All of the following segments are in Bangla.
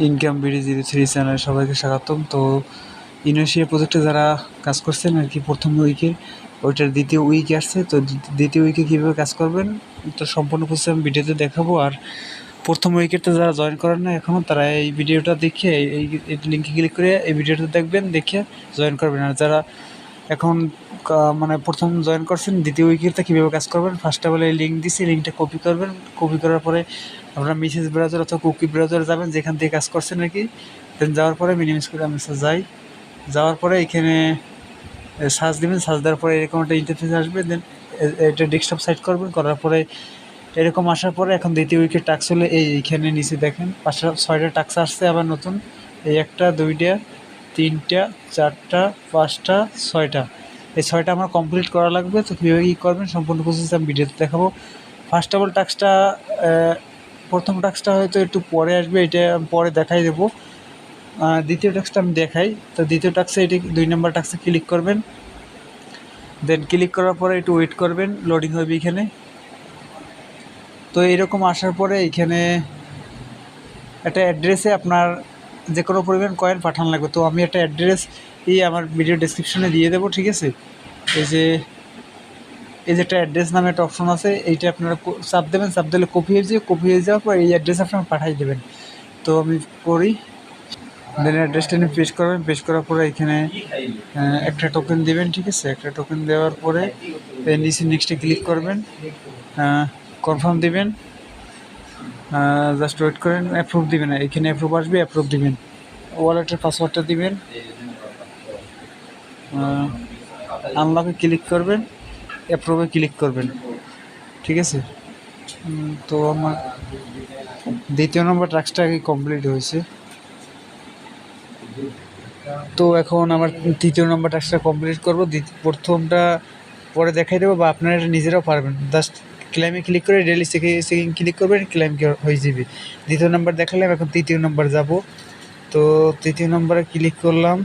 ইনকাম বিডি জিরো থ্রি চ্যানেলে সবাইকে স্বাগতম। তো ইনোশিয়া প্রজেক্টে যারা কাজ করছেন আর কি, প্রথম উইকে ওইটার দ্বিতীয় উইকে আসছে। তো দ্বি- দ্বিতীয় উইকে কীভাবে কাজ করবেন, তো সম্পূর্ণ কিছু আমি ভিডিওতে দেখাবো। আর প্রথম উইকেটে যারা জয়েন করেন না এখনও তারা এই ভিডিওটা দেখে, এই লিঙ্কে ক্লিক করে এই ভিডিওটা দেখবেন, দেখে জয়েন করবেন। আর যারা এখন মানে প্রথম জয়েন করছেন, দ্বিতীয় উইকেটে কীভাবে কাজ করবেন ফার্স্ট অফ অল এই লিঙ্ক দিছি লিঙ্কটা কপি করবেন। কপি করার পরে আপনারা মিসেস ব্রাউজার অথবা কুকি ব্রাউজারে যাবেন, যেখান থেকে কাজ করছেন আর কি দেন যাওয়ার পরে মিনিমাইজ করে আমি যাই। যাওয়ার পরে এখানে সার্চ দিবেন সার্চ দেওয়ার পরে এরকম একটা ইন্টারফেস আসবে দেন এটা ডেস্কটপ সাইট করবেন, করার পরে এরকম আসার পরে এখন দ্বিতীয় উইকেট টাক্স হলে এই এইখানে নিচে দেখেন, পাঁচটা, ছয়টা টাক্স আসছে আবার নতুন, এই একটা, দুইটা, তিনটা, চারটা, পাঁচটা, ছয়টা। এই ছয়টা আমার কমপ্লিট করা লাগবে, তো কীভাবে কী করবেন, সম্পূর্ণ প্রসেস আমি ভিডিওতে দেখাবো। ফার্স্ট অফ অল টাস্কটা প্রথম টাস্কটা হয়তো একটু পরে আসবে, এটা পরে দেখাই দেবো। দ্বিতীয় টাস্কটা আমি দেখাই। তো দ্বিতীয় টাস্কে এটি দুই নম্বর টাস্কে ক্লিক করবেন। দেন ক্লিক করার পরে একটু ওয়েট করবেন লোডিং হবে এখানে। তো এরকম আসার পরে এখানে একটা অ্যাড্রেসে আপনার যে কোনো পরিমাণ কয়েন পাঠানো লাগবে। তো আমি একটা অ্যাড্রেস এই আমার ভিডিও ডেসক্রিপশনে দিয়ে দেবো, ঠিক আছে? এই যে এই যে একটা অ্যাড্রেস নামে একটা অপশন আছে, এইটা আপনারা চাপ দেবেন চাপ দিলে কপি হয়ে যাবে কপি হয়ে যাওয়ার পর এই অ্যাড্রেস আপনারা পাঠিয়ে দেবেন। তো আমি করি। দেন অ্যাড্রেসটা নিয়ে পেস্ট করবেন পেশ করার পরে এখানে একটা টোকেন দিবেন, ঠিক আছে? একটা টোকেন দেওয়ার পরে নিচে নেক্সটে ক্লিক করবেন কনফার্ম দেবেন জাস্ট ওয়েট করেন অ্যাপ্রুভ দিবেন এখানে অ্যাপ্রুভ আসবে অ্যাপ্রুভ দিবেন। ওয়ালেটের পাসওয়ার্ডটা দিবেন। আনলকে ক্লিক করবেন। অ্যাপ্রুভে ক্লিক করবেন। ঠিক আছে? তো আমার দ্বিতীয় নম্বর টাস্কটা কমপ্লিট হয়েছে। তো এখন আমার তৃতীয় নম্বর টাস্কটা কমপ্লিট করব। প্রথমটা পরে দেখাই দেবো বা আপনারা এটা নিজেরাও পারবেন। জাস্ট ক্লাইমে ক্লিক করে ডেলি সেকে ক্লিক করবেন ক্লাইম হয়ে যাবে। দ্বিতীয় নম্বর দেখালাম, এখন তৃতীয় নম্বর যাব। তো তৃতীয় নম্বরে ক্লিক করলাম।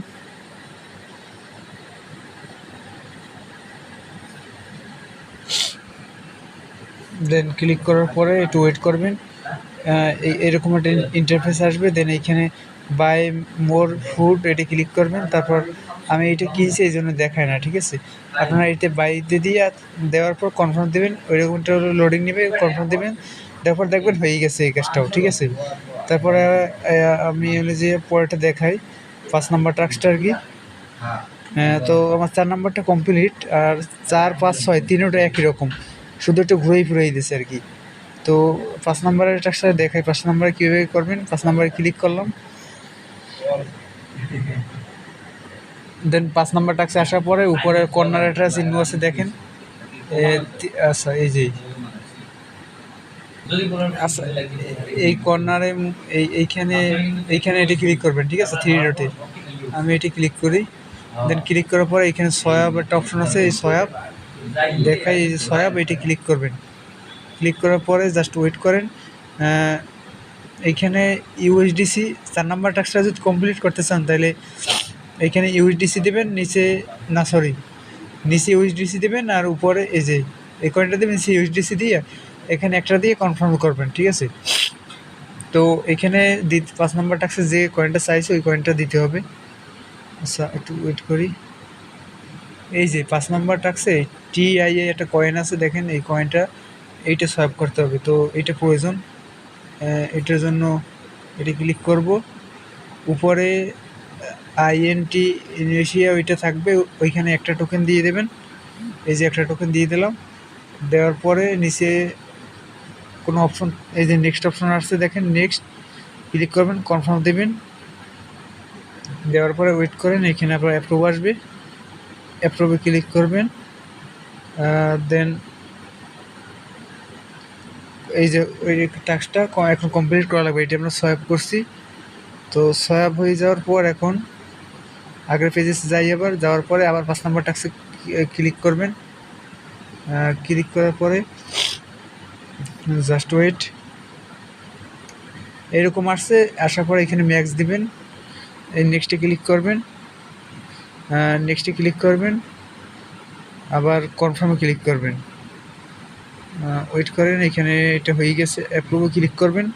দেন ক্লিক করার পরে একটু ওয়েট করবেন। এরকম একটা ইন্টারফেস আসবে দেন এইখানে বাই মোর ফুড এটা ক্লিক করবেন। তারপর আমি এটা কিনছি, এই জন্য দেখায় না, ঠিক আছে? আপনারা এতে বাইতে দিয়ে দেওয়ার পর কনফার্ম দেবেন ওইরকমটা লোডিং নেবে কনফার্ম দেবেন। তারপর দেখবেন হয়ে গেছে এই কাজটাও, ঠিক আছে? তারপরে আমি হলো যে পরেরটা দেখাই, পাঁচ নাম্বার টাস্কটা আর কি। তো আমার চার নাম্বারটা কমপ্লিট আর চার, পাঁচ, ছয়, তিনোটা একই রকম। শুধু একটু ঘুরেই ফিরেই দিছে আর কি। তো পাঁচ নাম্বারের টাস্কটা দেখাই, পাঁচ নাম্বারে কীভাবে করবেন? পাঁচ নাম্বারে ক্লিক করলাম। দেন পাঁচ নাম্বার টাক্সে আসার পরে উপরের কর্নার একটা চিহ্ন আছে দেখেন। আচ্ছা এই যে আচ্ছা এই কর্নারে এই, এইখানে এইখানে এটি ক্লিক করবেন, ঠিক আছে? থ্রি ডটে আমি এটি ক্লিক করি। দেন ক্লিক করার পরে এখানে সয়াব একটা অপশন আছে, এই সয়াব দেখাই এই যে সয়াব এটি ক্লিক করবেন। ক্লিক করার পরে জাস্ট ওয়েট করেন। আহ, এইখানে ইউএসডিসি চার নাম্বার টাস্কটা যদি কমপ্লিট করতে চান তাহলে এইখানে ইউএসডিসি দেবেন নিচে না সরি নিচে ইউএসডিসি দেবেন আর উপরে এই যে এই কয়েনটা দেবেন নিচে ইউএসডিসি দিয়ে এখানে একটা দিয়ে কনফার্ম করবেন ঠিক আছে? তো এখানে দি- পাঁচ নাম্বার টাক্সে যে কয়েনটা চাইছে ওই কয়েনটা দিতে হবে। আচ্ছা একটু ওয়েট করি। এই যে পাঁচ নাম্বার টাক্সে টিআই একটা কয়েন আছে, দেখেন এই কয়েনটা এইটা সোয়াপ করতে হবে। তো এইটা প্রয়োজন। এটার জন্য এটা ক্লিক করব। উপরে আইএনটি ইউনিশিয়া ওইটা থাকবে। ওইখানে একটা টোকেন দিয়ে দেবেন। এই যে একটা টোকেন দিয়ে দিলাম। দেওয়ার পরে নিচে কোনো অপশন এই যে নেক্সট অপশন আসছে, দেখেন নেক্সট ক্লিক করবেন কনফার্ম দেবেন। দেওয়ার পরে ওয়েট করেন, এখানে আপনার অ্যাপ্রুভ আসবে। অ্যাপ্রুভে ক্লিক করবেন। দেন এই যে ওই টাস্কটা এখন কমপ্লিট করা লাগবে, এটা আমরা সোয়াপ করছি। তো সোয়াপ হয়ে যাওয়ার পর এখন আগের পেজে যাই আবার, যাওয়ার পরে আবার পাঁচ নাম্বার টাক্সে ক্লিক করবেন। ক্লিক করার পরে জাস্ট ওয়েট এরকম আসছে, আসার পরে এখানে ম্যাক্স দিবেন। এই নেক্সটে ক্লিক করবেন। হ্যাঁ, নেক্সটে ক্লিক করবেন। আবার কনফার্মে ক্লিক করবেন। ওয়েট করেন, এখানে এটা হয়ে গেছে অ্যাপ্রুভে ক্লিক করবেন।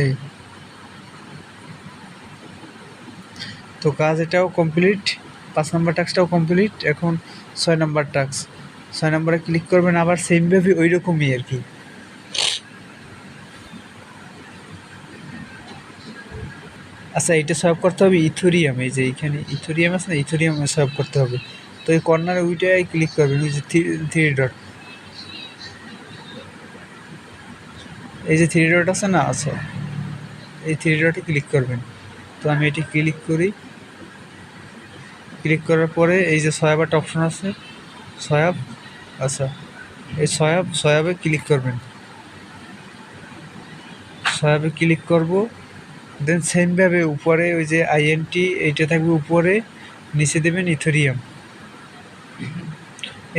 এই। তো কাজ এটাও কমপ্লিট পাঁচ নম্বর টাক্সটাও কমপ্লিট এখন ছয় নম্বর টাক্স ছয় নাম্বারে ক্লিক করবেন, আবার সেমভাবে ওই রকমই আর কি। আচ্ছা এটা সলভ করতে হবে ইথোরিয়াম, এই যে এইখানে ইথোরিয়াম আছে না, ইথোরিয়াম সলভ করতে হবে। তো এই কর্নারে ওইটাই ক্লিক করবেন, ওই যে থ্রি ডট এই যে থ্রি ডট আছে না আচ্ছা এই থ্রি ডটে ক্লিক করবেন। তো আমি এটি ক্লিক করি। ক্লিক করার পরে এই যে সয়াব একটা অপশন আছে সয়াব আচ্ছা এই সয়াব সয়াবে ক্লিক করবেন। সয়াবে ক্লিক করব। দেন সেমভাবে উপরে ওই যে আইএনটি এইটা থাকবে উপরে, নিচে দেবেন ইথোরিয়াম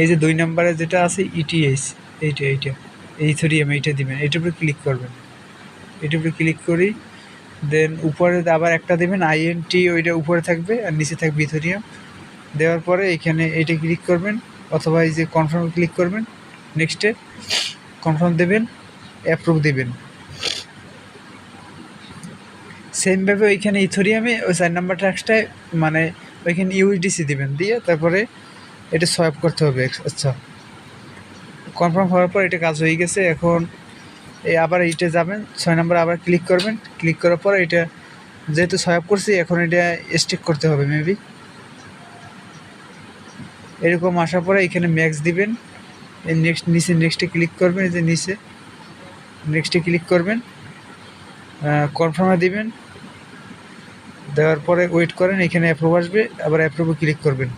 এই যে দুই নম্বরে যেটা আছে ইটিএস এইটা এইটা। ইথোরিয়াম এইটা দিবেন। এইটার উপরে ক্লিক করবেন। এটার উপরে ক্লিক করি। দেন উপরে আবার একটা দেবেন আইএনটি ওইটা উপরে থাকবে আর নিচে থাকবে ইথোরিয়াম দেওয়ার পরে এখানে এইটা ক্লিক করবেন, অথবা এই যে কনফার্ম ক্লিক করবেন। নেক্সটে কনফার্ম দেবেন অ্যাপ্রুভ দেবেন। সেমভাবে ওইখানে ইথোরিয়ামে ওই চার নাম্বার ট্যাক্সটায় মানে ওইখানে ইউএসডিসি দিবেন। দিয়ে তারপরে এটা সোয়াপ করতে হবে। আচ্ছা কনফার্ম হওয়ার পর এটা কাজ হয়ে গেছে। এখন এই আবার এইটা যাবেন, ছয় নাম্বার আবার ক্লিক করবেন। ক্লিক করার পর এটা যেহেতু সোয়াপ করছি, এখন এটা স্টিক করতে হবে মেবি এরকম আসার পরে এখানে ম্যাক্স দিবেন। এই নেক্সট নিচে নেক্সটে ক্লিক করবেন। এই যে নিচে নেক্সটে ক্লিক করবেন। কনফার্মে দিবেন। দেওয়ার পরে ওয়েট করেন, এখানে অ্যাপ্রুভ আসবে, আবার অ্যাপ্রুভে ক্লিক করবেন।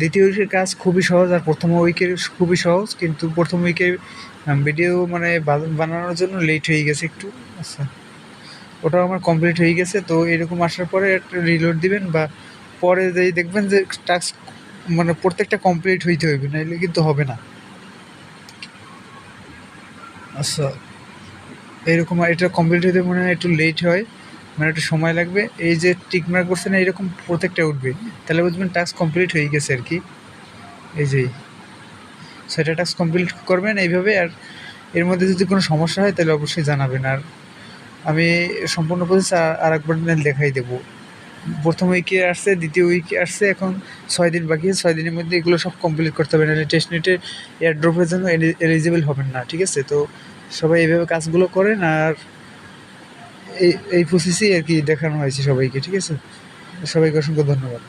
দ্বিতীয় উইকের কাজ খুবই সহজ, আর প্রথম উইকের খুবই সহজ, কিন্তু প্রথম উইকের ভিডিও মানে বানানোর জন্য লেট হয়ে গেছে একটু। আচ্ছা। ওটাও আমার কমপ্লিট হয়ে গেছে, তো এরকম আসার পরে একটা রিলোড দিবেন, বা পরে যেই দেখবেন যে টাস্ক মানে প্রত্যেকটা কমপ্লিট হইতে হইবে নাহলে কিন্তু হবে না। আচ্ছা। এরকম এটা কমপ্লিট হতে মনে হয় একটু লেট হয় মানে একটু সময় লাগবে। এই যে টিকমার্ক করছে না, এরকম প্রত্যেকটা উঠবে। তাহলে বুঝবেন টাস্ক কমপ্লিট হয়ে গেছে আর কি। এই যে সেটা টাস্ক কমপ্লিট করবেন এইভাবে। আর এর মধ্যে যদি কোনো সমস্যা হয়, তাহলে অবশ্যই জানাবেন। আর আমি সম্পূর্ণ প্রসেস আর একবার দেখাই দেবো। প্রথম উইকে আসছে, দ্বিতীয় উইকে আসছে, এখন ছয় দিন বাকি ছয় দিনের মধ্যে এগুলো সব কমপ্লিট করতে হবে। নাহলে টেস্ট নেটে এয়ারড্রপের জন্য এলিজিবল হবেন না, ঠিক আছে? তো সবাই এইভাবে কাজগুলো করেন আর এই এই প্রসেসেই আর কি দেখানো হয়েছে সবাইকে, ঠিক আছে? সবাইকে অসংখ্য ধন্যবাদ।